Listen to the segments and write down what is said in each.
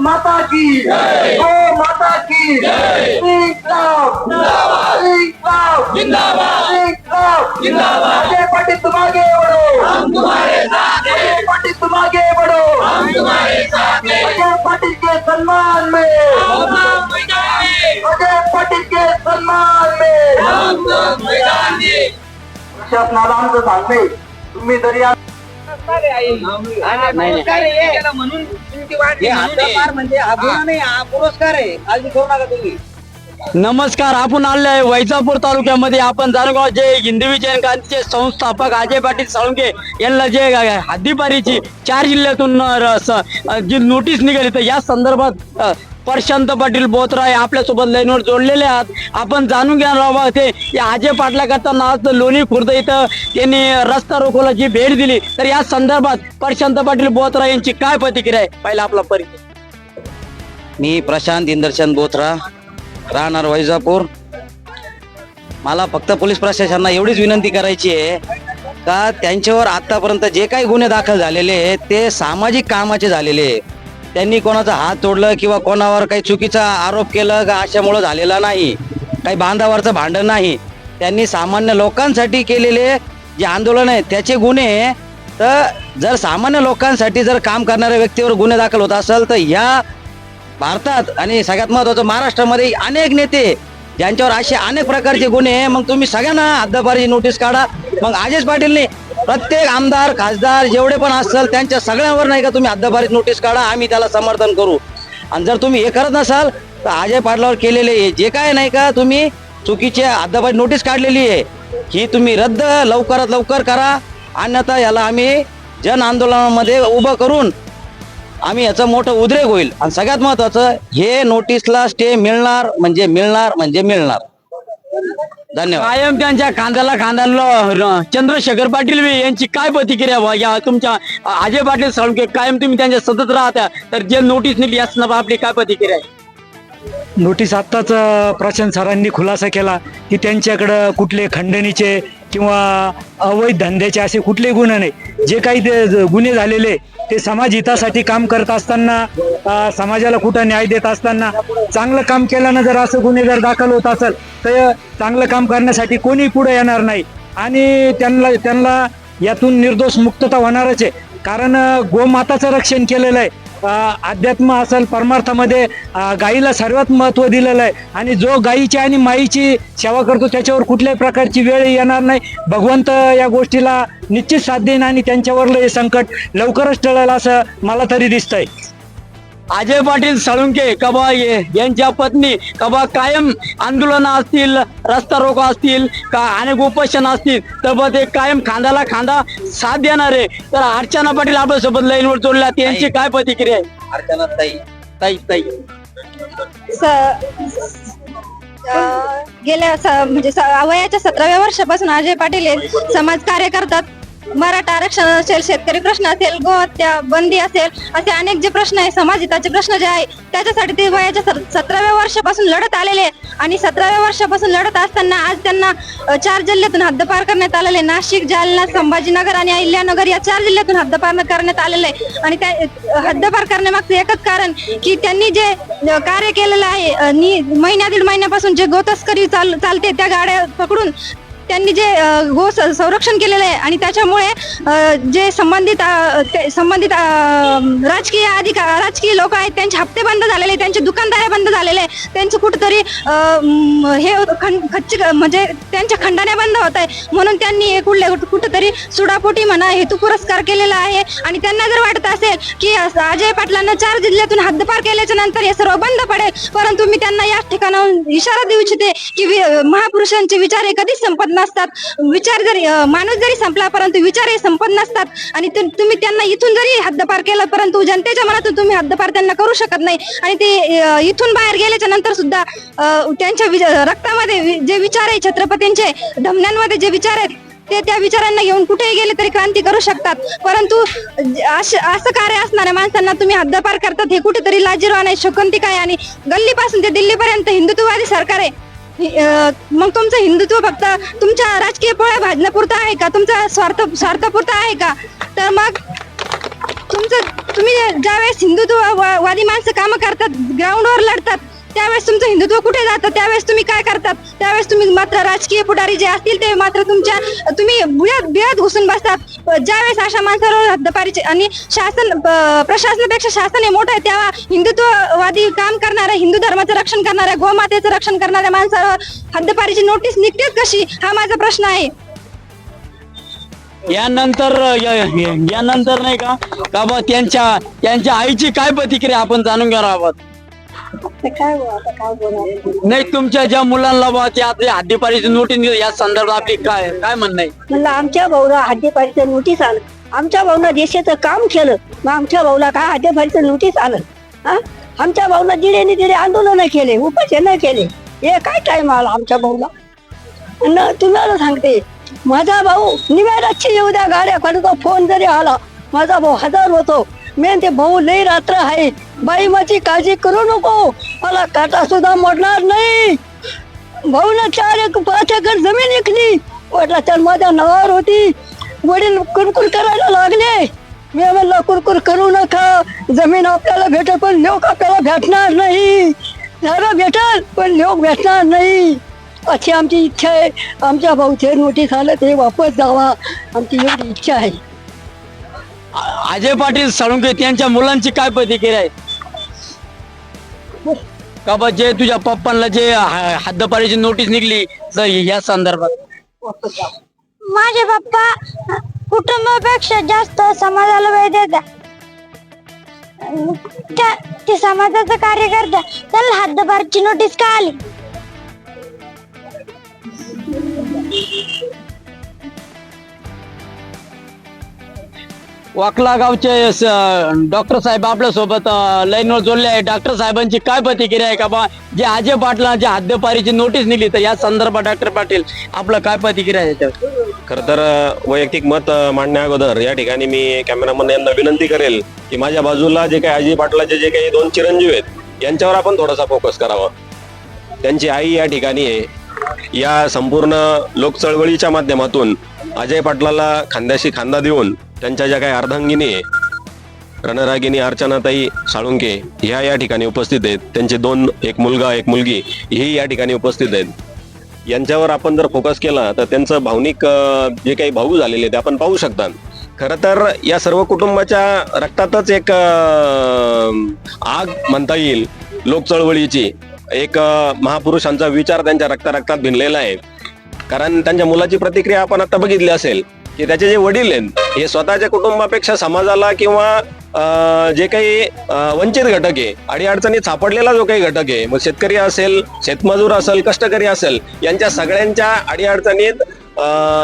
माता की गो माता की अजय पाटिल तुम आगे बढ़ो हम तुम्हारे साथ हैं आगे बढ़ो हम तुम्हारे साथ हैं के सम्मान में अजय पाटिल के सम्मान में। हम प्रशासनाला आमचं सांगणे तुम्ही जरी आज पुरस्कार आहे. म्हणून तुमची वाट हे म्हणून आहे. हद्दपार म्हणजे हा गुन्हा नाही हा पुरस्कार आहे. काळजी करू नका तुम्ही. नमस्कार आपण आले आहे वैजापूर तालुक्यामध्ये. आपण जाणगाव जे हिंदवी जयंकांचे संस्थापक अजय पाटील साळुंके यांना जे हद्दीपारीची चार जिल्ह्यातून जी नोटीस निघाली तर या संदर्भात प्रशांत पाटील बोथराय आपल्यासोबत लाईनवर जोडलेले आहात. आपण जाणून घेणार आहोत ते या अजय पाटलाकरता आज लोणी खुर्द इथं त्यांनी रस्ता रोखोला जी भेट दिली. तर या संदर्भात प्रशांत पाटील बोतरा यांची काय प्रतिक्रिया आहे? पहिला आपला परिचय. मी प्रशांत इंदरचंद बोथरा राहणार वैजापूर. मला फक्त पोलीस प्रशासनाला एवढीच विनंती करायची आहे का त्यांच्यावर आतापर्यंत जे काही गुन्हे दाखल झालेले आहेत ते सामाजिक कामाचे झालेले आहे त्यांनी कोणाचा हात तोडलं किंवा कोणावर काही चुकीचा आरोप केलं का अशामुळं झालेला नाही काही बांधावरचं भांडण नाही. त्यांनी सामान्य लोकांसाठी केलेले जे आंदोलन आहे त्याचे गुन्हे तर जर सामान्य लोकांसाठी जर काम करणाऱ्या व्यक्तीवर गुन्हे दाखल होत असेल तर ह्या भारतात आणि सगळ्यात महत्वाचं महाराष्ट्रामध्ये अनेक नेते ज्यांच्यावर असे अनेक प्रकारचे गुन्हे मग तुम्ही सगळ्यांना हद्दपारीची नोटीस काढा. मग अजय पाटीलने प्रत्येक आमदार खासदार जेवढे पण असाल त्यांच्या सगळ्यांवर नाही का तुम्ही हद्दपारीत नोटीस काढा आम्ही त्याला समर्थन करू. आणि जर तुम्ही हे करत नसाल तर अजय पाटलावर केलेले हे जे काय नाही का तुम्ही चुकीचे हद्दपारी नोटीस काढलेली आहे ही तुम्ही रद्द लवकरात लवकर करा. अन्यथा याला आम्ही जन आंदोलनामध्ये उभं करून आम्ही याचं मोठं उद्रेक होईल. आणि सगळ्यात महत्वाचं हे नोटीसला स्टे मिळणार म्हणजे मिळणार म्हणजे मिळणार. धन्यवाद. कायम त्यांच्या खांद्याला खांद्याला चंद्रशेखर पाटील यांची काय प्रतिक्रिया बुवा या तुमच्या अजय पाटील साळुंके कायम तुम्ही त्यांच्या सतत राहता. तर जे नोटीस निघली असणार आपली काय प्रतिक्रिया आहे? नोटीस आत्ताच अ, प्रशांत सरांनी खुलासा केला की त्यांच्याकडं कुठले खंडणीचे किंवा अवैध धंद्याचे असे कुठले गुन्हे नाही. जे काही ते गुन्हे झालेले ते समाज हितासाठी काम करत असताना समाजाला कुठं न्याय देत असताना चांगलं काम केल्यानं जर असं गुन्हे जर दाखल होत असेल तर चांगलं काम करण्यासाठी कोणी पुढे येणार नाही. आणि त्यांना त्यांना यातून निर्दोष मुक्तता होणारच आहे. कारण गोमाताचं रक्षण केलेलं आहे. अध्यात्म असेल परमार्थामध्ये गाईला सर्वात महत्त्व दिलेलं आहे. आणि जो गाईची आणि माईची सेवा करतो त्याच्यावर कुठल्याही प्रकारची वेळ येणार नाही. भगवंत या गोष्टीला निश्चित साथ देईन आणि त्यांच्यावरलं हे संकट लवकरच टळेल असं मला तरी दिसतंय. अजय पाटील साळुंके कबा ये- यांच्या पत्नी कबा कायम आंदोलन असतील रस्ता रोको असतील का अनेक उपोषण असतील तर बा ते कायम खांद्याला खांदा साथ देणार आहे. तर अर्चना पाटील आपल्यासोबत लाईनवर जोडल्या त्यांची काय प्रतिक्रिया आहे? अर्चना ताई. ताई ताई. गेल्या म्हणजे वयाच्या सतराव्या वर्षापासून अजय पाटील हे समाज कार्य करतात मराठा आरक्षण असेल शेतकरी प्रश्न असेल गोहत्या बंदी असेल असे अनेक जे प्रश्न आहे समाजिताचे प्रश्न जे आहे त्याच्यासाठी ते वयाच्या सतराव्या वर्षापासून लढत आलेले आहे. आणि सतराव्या वर्षापासून लढत असताना आज त्यांना चार जिल्ह्यातून हद्दपार करण्यात आलेले आहे. नाशिक जालना संभाजीनगर आणि अहिल्यानगर या चार जिल्ह्यातून हद्दपार करण्यात आलेलं आहे आणि त्या हद्दपार करण्यामागचं एकच कारण की त्यांनी जे कार्य केलेलं आहे महिन्या दीड महिन्यापासून जे गोतस्करी चाल चालते त्या गाड्या पकडून त्यांनी जे गो संरक्षण केलेलं आहे आणि त्याच्यामुळे जे संबंधित ते- संबंधित राजकीय अधिकार राजकीय लोक आहेत त्यांचे हप्ते बंद झालेले आहेत, त्यांचे दुकानदारे बंद झालेले त्यांचं कुठंतरी हे खं- खच्ची म्हणजे त्यांच्या खंडाण्या बंद होत आहे म्हणून त्यांनी हे कुठले कुठंतरी सुडापोटी म्हणा हेतू पुरस्कार केलेला आहे. आणि त्यांना जर वाटत असेल की अजय पाटलांना चार जिल्ह्यातून हद्दपार केल्याच्यानंतर हे सर्व बंद पडेल परंतु मी त्यांना याच ठिकाणाहून इशारा देऊ इच्छिते की वि- महापुरुषांचे विचार हे कधीच संपत नसतात. विचार जरी माणूस जरी संपला परंतु विचार हे संपत नसतात. आणि तुम्ही त्यांना इथून जरी हद्दपार केलं परंतु जनतेच्या मनातून तुम्ही हद्दपार त्यांना करू शकत नाही. आणि ते इथून बाहेर गेल्याच्यानंतर सुद्धा त्यांच्या रक्तामध्ये जे विचार आहे छत्रपतींचे धमन्यांमध्ये जे विचार आहेत ते त्या विचारांना घेऊन कुठेही गेले तरी क्रांती करू शकतात. परंतु असं कार्य असणाऱ्या माणसांना तुम्ही हद्दपार करतात हे कुठेतरी लाजीरवान आहे शोकंतिक आहे. आणि गल्लीपासून ते दिल्लीपर्यंत हिंदुत्ववादी सरकार आहे. मग तुमचं हिंदुत्व फक्त तुमच्या राजकीय पोळ्या भाजण्यापुरतं आहे का? तुमचा स्वार्थ स्वार्थपुरता आहे का? तर मग तुमचं तुम्ही ज्यावेळेस हिंदुत्व वादी माणसं कामं करतात ग्राउंडवर लढतात त्यावेळेस तुमचं हिंदुत्व कुठे जातं? त्यावेळेस तुम्ही काय करतात त्यावेळेस तुम्ही मात्र राजकीय पुढारी जे असतील ते मात्र तुमच्या तुम्ही बिळात बिळात घुसून बसतात. ज्यावेळेस अशा माणसावर हद्दपारीचे आणि शासन प्रशासनापेक्षा शासन हे मोठं आहे तेव्हा हिंदुत्ववादी काम करणाऱ्या हिंदू धर्माचं रक्षण करणाऱ्या गोमातेचं रक्षण करणाऱ्या माणसावर हद्दपारीची नोटीस निघतेच कशी? हा माझा प्रश्न आहे. यानंतर या- यानंतर नाही का? का त्यांच्या त्यांच्या आईची काय प्रतिक्रिया आपण जाणून घेणार आहोत नाही तुमच्या ज्या मुलांना बा ते आता हद्दीपारीची नोटीस या संदर्भात आपली काय काय म्हणणं आहे? म्हणलं आमच्या भाऊला हद्दीपारीचं नोटीस आलं. आमच्या भाऊला देशाचं काम केलं. मग आमच्या भाऊला काय हद्दीपारीचं नोटीस आलं? हा? आमच्या भाऊला दिलेने दिले आंदोलन केले उपोषण केले. हे काय टाइम आला आमच्या भाऊला? न तुम्हाला सांगते माझा भाऊ निवेदाची येऊ द्या गाड्या करतो फोन जरी आला माझा भाऊ हजार होतो. मी ते भाऊ लई रात्र आहे. बाई माझी काळजी करू नको. मला काटा सुद्धा मोडणार नाही. भाऊ ना चार एक पाच एकर जमीन विकली. वडिला तर माझ्या नावावर होती. वडील कुरकुर करायला लागले. मी म्हणलं कुरकुर करू नका. जमीन आपल्याला भेटेल पण लोक आपल्याला भेटणार नाही. झालं भेटल पण लोक भेटणार नाही. अशी आमची इच्छा आहे. आमच्या भाऊचे नोटीस आलं ते वापस जावा. आमची एवढी इच्छा आहे. अजय पाटील साळुंके त्यांच्या मुलांची काय प्रतिक्रिया आहे? का बा जे तुझ्या पप्पांना जे हद्दपारीची नोटीस निघली तर या संदर्भात. माझे पप्पा कुटुंबापेक्षा जास्त समाजाला वेळ देतात. ते समाजाचं कार्य करता त्याला हद्दपारची नोटीस का आली? वाकला गावचे डॉक्टर साहेब आपल्यासोबत लाईनवर जोडले आहे. डॉक्टर साहेबांची काय प्रतिक्रिया आहे का बा? जे अजय पाटला जे हद्दपारीची नोटीस निघली तर या संदर्भात डॉक्टर पाटील आपलं काय प्रतिक्रिया आहे याच्यावर? खर तर वैयक्तिक मत मांडण्या अगोदर या ठिकाणी मी कॅमेरामन यांना विनंती करेल की माझ्या बाजूला जे काही अजय पाटलाचे जे काही दोन चिरंजीव आहेत यांच्यावर आपण थोडासा फोकस करावा. त्यांची आई या ठिकाणी आहे. या संपूर्ण लोकचळवळीच्या माध्यमातून अजय पाटलाला खांद्याशी खांदा देऊन त्यांच्या ज्या काही अर्धांगिनी रणरागिनी अर्चनाताई साळुंके ह्या या ठिकाणी उपस्थित आहेत. त्यांचे दोन एक मुलगा एक मुलगी ही या ठिकाणी उपस्थित आहेत. यांच्यावर आपण जर फोकस केला तर त्यांचं भावनिक जे काही भाऊ झालेले ते आपण पाहू शकता खरं तर या सर्व कुटुंबाच्या रक्तातच एक आग म्हणता येईल लोकचळवळीची. एक महापुरुषांचा विचार त्यांच्या रक्ता रक्तात भिनलेला आहे. कारण त्यांच्या मुलाची प्रतिक्रिया आपण आता बघितली असेल की त्याचे जे वडील आहेत हे स्वतःच्या कुटुंबापेक्षा समाजाला किंवा जे काही वंचित घटक आहे अडीअडचणीत सापडलेला जो काही घटक आहे मग शेतकरी असेल शेतमजूर असेल कष्टकरी असेल यांच्या सगळ्यांच्या अडीअडचणीत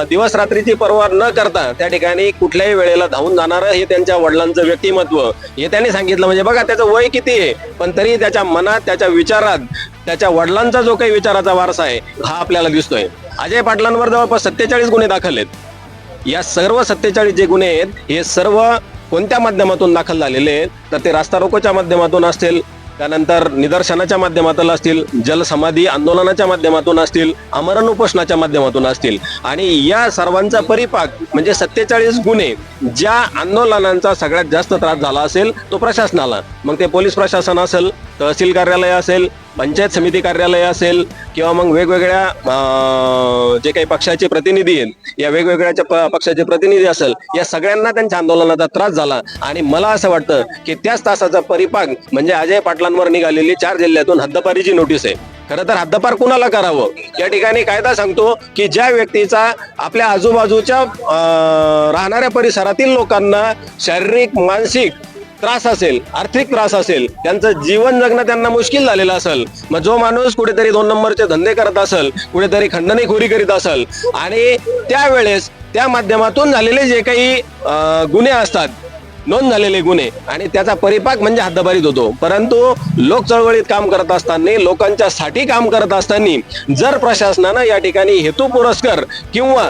दिवस रात्रीची पर्वा न करता त्या ठिकाणी कुठल्याही वेळेला धावून जाणारं हे त्यांच्या वडिलांचं व्यक्तिमत्व हे त्यांनी सांगितलं. म्हणजे बघा त्याचं वय किती आहे पण तरी त्याच्या मनात त्याच्या विचारात त्याच्या वडिलांचा जो काही विचाराचा वारसा आहे हा आपल्याला दिसतोय. अजय पाटलांवर जवळपास सत्तेचाळीस गुन्हे दाखल आहेत. या सर्व सत्तेचाळीस जे गुन्हे आहेत हे सर्व कोणत्या माध्यमातून दाखल झालेले आहेत? तर ते रास्ता रोकोच्या माध्यमातून असतील त्यानंतर निदर्शनाच्या माध्यमातून असतील जलसमाधी आंदोलनाच्या माध्यमातून असतील आमरण उपोषणाच्या माध्यमातून असतील. आणि या सर्वांचा परिपाक म्हणजे सत्तेचाळीस गुन्हे ज्या आंदोलनांचा सगळ्यात जास्त त्रास झाला असेल तो प्रशासनाला. मग ते पोलीस प्रशासन असेल तहसील कार्यालय असेल पंचायत समिती कार्यालय असेल किंवा मग वेगवेगळ्या जे काही पक्षाचे प्रतिनिधी आहेत या वेगवेगळ्या प- पक्षाचे प्रतिनिधी असेल या सगळ्यांना त्यांच्या आंदोलनाचा त्रास झाला. आणि मला असं वाटतं की त्याच तासाचा परिपाक म्हणजे अजय पाटलांवर निघालेली चार जिल्ह्यातून हद्दपारीची नोटीस आहे. खरं तर हद्दपार कुणाला करावं? या ठिकाणी कायदा सांगतो की ज्या व्यक्तीचा आपल्या आजूबाजूच्या राहणाऱ्या परिसरातील लोकांना शारीरिक मानसिक त्रास असेल आर्थिक त्रास असेल त्यांचं जीवन जगणं त्यांना मुश्किल झालेलं असेल मग जो माणूस कुठेतरी दोन नंबरचे धंदे करत असेल कुठेतरी खंडणीखोरी करीत असेल आणि त्यावेळेस त्या माध्यमातून झालेले जे काही गुन्हे असतात नोंद झालेले गुन्हे आणि त्याचा परिपाक म्हणजे हद्दबारीत होतो. परंतु लोक चळवळीत काम करत असताना लोकांच्या साठी काम करत असताना जर प्रशासनानं या ठिकाणी हेतू पुरस्कर किंवा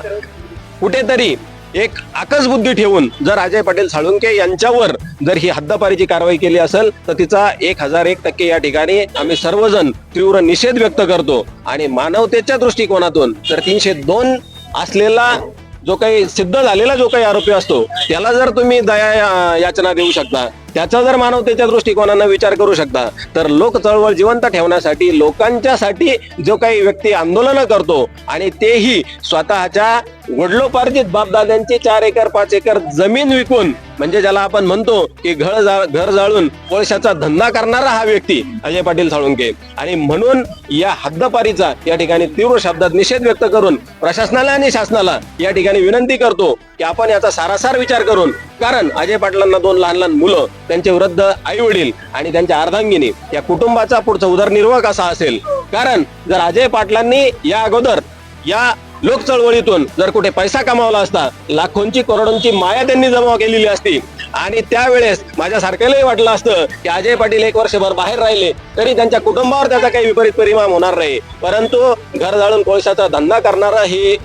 कुठेतरी एक आकस बुद्धी ठेवून जर अजय पाटील साळुंके यांच्यावर जर ही हद्दपारीची कारवाई केली असेल तर तिचा एक हजार एक टक्के या ठिकाणी आम्ही सर्वजण तीव्र निषेध व्यक्त करतो. आणि मानवतेच्या दृष्टिकोनातून तर तीनशे दोन असलेला जो काही सिद्ध झालेला जो काही आरोपी असतो त्याला जर तुम्ही दया याचना देऊ शकता. त्याचा जर मानवतेच्या दृष्टिकोनानं विचार करू शकता तर लोक चळवळ जिवंत ठेवण्यासाठी लोकांच्यासाठी जो काही व्यक्ती आंदोलनं करतो आणि तेही स्वतःच्या वडलोपार्जित बापदाद्यांची चार एकर पाच एकर जमीन विकून म्हणजे ज्याला आपण म्हणतो की घर जा घर जाळून कोळशाचा धंदा करणारा हा व्यक्ती अजय पाटील साळुंके आणि म्हणून या हद्दपारीचा या ठिकाणी तीव्र शब्दात निषेध व्यक्त करून प्रशासनाला आणि शासनाला या ठिकाणी विनंती करतो की आपण याचा सारासार विचार करून कारण अजय पाटलांना दोन लहान लहान मुलं त्यांचे वृद्ध आई वडील आणि त्यांच्या अर्धांगिनी या कुटुंबाचा पुढचा उदरनिर्वाह कसा असेल? कारण जर अजय पाटलांनी या अगोदर या लोक चळवळीतून जर कुठे पैसा कमावला असता लाखोंची करोडोंची माया त्यांनी जमा केलेली असती. आणि त्यावेळेस माझ्यासारख्यालाही वाटलं असतं की अजय पाटील एक वर्षभर बाहेर राहिले तरी त्यांच्या कुटुंबावर त्याचा काही विपरीत परिणाम होणार नाही. परंतु घर जाळून कोळशाचा धंदा करणारा हे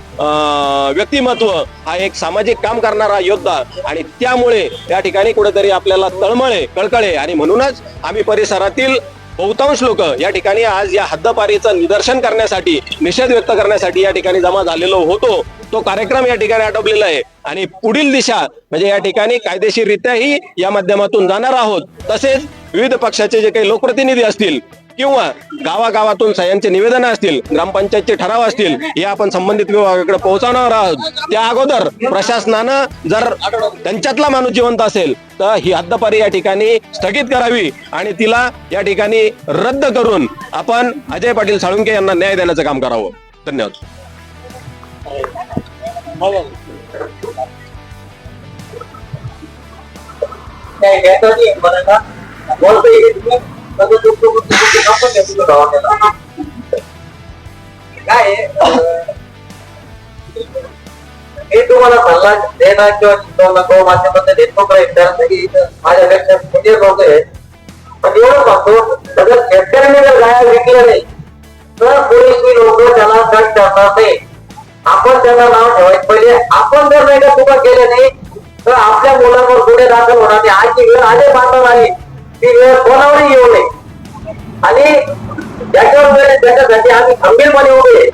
व्यक्तिमत्व हा एक सामाजिक काम करणारा योद्धा. आणि त्यामुळे त्या ठिकाणी कुठेतरी आपल्याला तळमळे कळकळे आणि म्हणूनच आम्ही परिसरातील बहुतांश लोक या ठिकाणी आज या हद्दपारीचं निदर्शन करण्यासाठी निषेध व्यक्त करण्यासाठी या ठिकाणी जमा झालेलो होतो. तो कार्यक्रम या ठिकाणी आटोपलेला आहे. आणि पुढील दिशा म्हणजे या ठिकाणी कायदेशीररित्याही या माध्यमातून जाणार आहोत. तसेच विविध पक्षाचे जे काही लोकप्रतिनिधी असतील किंवा गावागावातून सह्यांचे निवेदन असतील ग्रामपंचायतचे ठराव असतील हे आपण संबंधित विभागाकडे पोहोचवणार आहोत. त्या अगोदर प्रशासनानं जर त्यांच्यातला माणूस जिवंत असेल तर ही हद्दपारी या ठिकाणी स्थगित करावी आणि तिला या ठिकाणी रद्द करून आपण अजय पाटील साळुंके यांना न्याय देण्याचं काम करावं. धन्यवाद. नाही घेतो नाही मला ना बोलतो इथे तुम्ही सगळं दुःख दुःख दुःख आपण घेतो तुझं काय मी तुम्हाला सल्ला देणार किंवा शिकवणार किंवा माध्यमातून देतो प्रयत्न की इथं माझ्यापेक्षा कुठे लोक आहेत पण एवढं सांगतो सगळं शेतकऱ्यांनी जर गाया विकलं नाही तर कोणी लोक त्याला कट करणार नाही आपण त्याला नाव ठेवायचं पहिले आपण जर नाही का चुका केल्या नाही तर आपल्या मुलांवर गुन्हे दाखल होणार नाही. आजची वेळ आले पाठवून आली. ती वेळ कोणावरही येऊ नये. आणि त्याच्यावर जर त्याच्यासाठी आम्ही खंबीरपणे उभे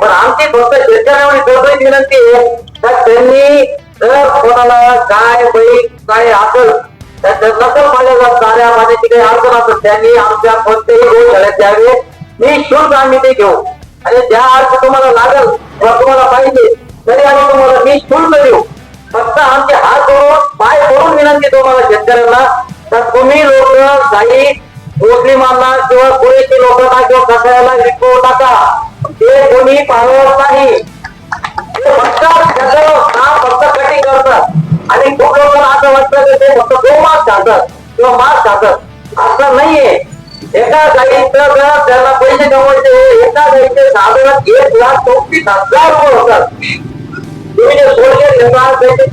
पण आमची फक्त शेतकऱ्यावर कळकळीत विनंती आहे तर त्यांनी जर कोणाला काय बैल काय असेल नकल माझ्या साऱ्या माझ्याची काही अडचण असेल त्यांनी आमच्या कोणत्याही गोळ खेळत द्यावे मी शुल्क आम्ही ते घेऊ. आणि ज्या अर्थ तुम्हाला लागल किंवा तुम्हाला पाहिजे तरी आम्ही तुम्हाला मी शुल्क देऊ. फक्त आमचे हात करून पाय करून विनंती तुम्हाला शेतकऱ्यांना तर तुम्ही लोक काही मुस्लिमांना किंवा पुरेशी लोकांना किंवा कसायला विकू नका. ते कोणी पाळत नाही. फक्त फक्त कटिंग करतात. आणि खूप लोकांना असं वाटतं की ते फक्त दोन मास खातात किंवा मास खातात. असं नाहीये. एका गाईचं जर त्यांना पैसे कमवायचे एका गाईचे साधारण एक लाख चौतीस हजार रुपये होतात. तुम्ही जे सोडले घेणार पैसे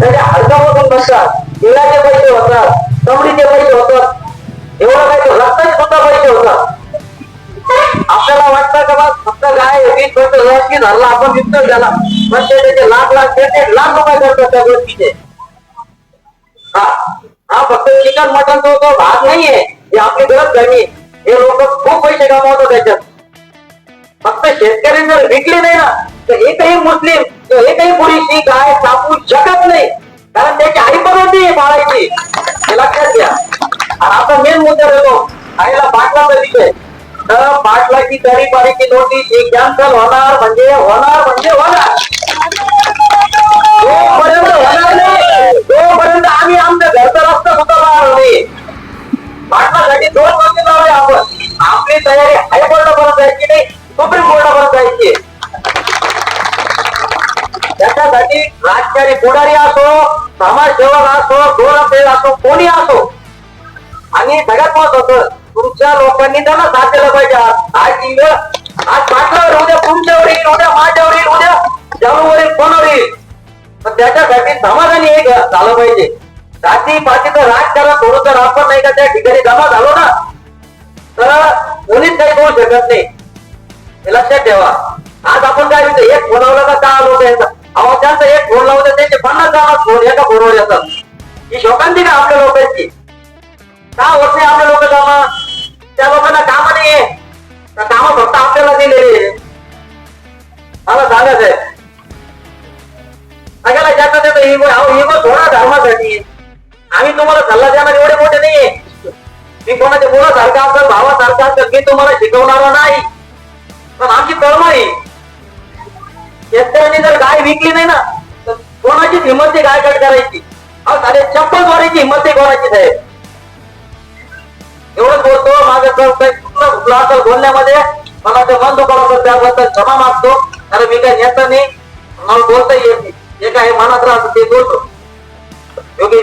त्याच्या हलकामधून नसतात. इलाचे पैसे होतात. कमडीचे पैसे होतात. एवढं काही रक्ताचे सुद्धा पैसे होतात. आपल्याला वाटतं का बा फक्त काय वीस वर्ष झालं की आपण विकतो त्याला पण ते त्याचे लाख लाख ते लाख रुपये करतात त्या गोष्टीचे. हा. हा फक्त चिकन मटन तो तो भाग नाहीये. हे आपली गरज झाली हे लोक खूप पैसे कमावतात त्याच्यात. फक्त शेतकरी जर विकले नाही ना तर एकही मुस्लिम एकही एकही पुरुषी गाय कापू शकत नाही. कारण त्याची आई परवडती आहे पाळायची हे लक्षात घ्या. आणि आता मेन मुद्दा येतो आईला पाटलाचा विषय तर पाटलाची तरी पारीची नोटीस ही कॅन्सल होणार म्हणजे होणार म्हणजे होणार. जोपर्यंत होणार नाही तोपर्यंत आम्ही आमच्या घरचा रस्ता सुद्धा राहणार नाही. पाटलासाठी दोन वर्ष लावले आपण. आपली तयारी हायकोर्टापर्यंत जायची नाही सुप्रीम कोर्टापर्यंत जायची. त्याच्यासाठी राजकारणी पुढारी असो समाज सेवक असो गोरफेर असो कोणी असो. आणि सगळ्यात महत्वाचं तुमच्या लोकांनी त्यांना साथ दिलं पाहिजे. आज आज आज पाटलावर उद्या तुमच्यावर येईल उद्या माझ्यावर येईल उद्या जाऊवर येईल कोणावर येईल? पण त्याच्यासाठी समाधानी एक झालं पाहिजे. जाती पातीचं राजकारण थोडं जर आपण नाही का त्या ठिकाणी जमा झालो ना तर कोणीच काही करू शकत नाही. हे लक्षात ठेवा. आज आपण काय म्हणतो एक फोनवलं का दहा लोक अहो त्यांचा एक फोन लावतो त्यांचे पन्नास जण फोन एका फोनवर येतात. ही शोकांती का आपल्या लोकांची? का होत नाही आपल्या लोक कामा? त्या लोकांना काम नाहीये. काम फक्त आपल्याला दिलेली मला सांगायचं आहे. सगळ्याला ज्यांना त्याचा ही अहो ही पण थोडा धर्मासाठी. आम्ही तुम्हाला सल्ला देणार एवढे मोठे नाहीये. मी कोणाच्या मुलासारखा असेल भावासारखा असेल मी तुम्हाला शिकवणार नाही. पण आमची तळमळी शेतकऱ्यांनी म्हणजे जर गाय विकली नाही ना तर कोणाचीच हिंमत ती गाय कट करायची. अहो साडे चप्पल चोरायची हिंमत ती कोणाची साहेब. एवढंच बोलतो माझं काही चुकलं चुकलं असेल बोलण्यामध्ये मला ते मन दुखावलं त्याबद्दल क्षमा मागतो कारण मी काही नेता नाही मला बोलता येत नाही. जे काही मनात राहतं ते बोलतो. योगी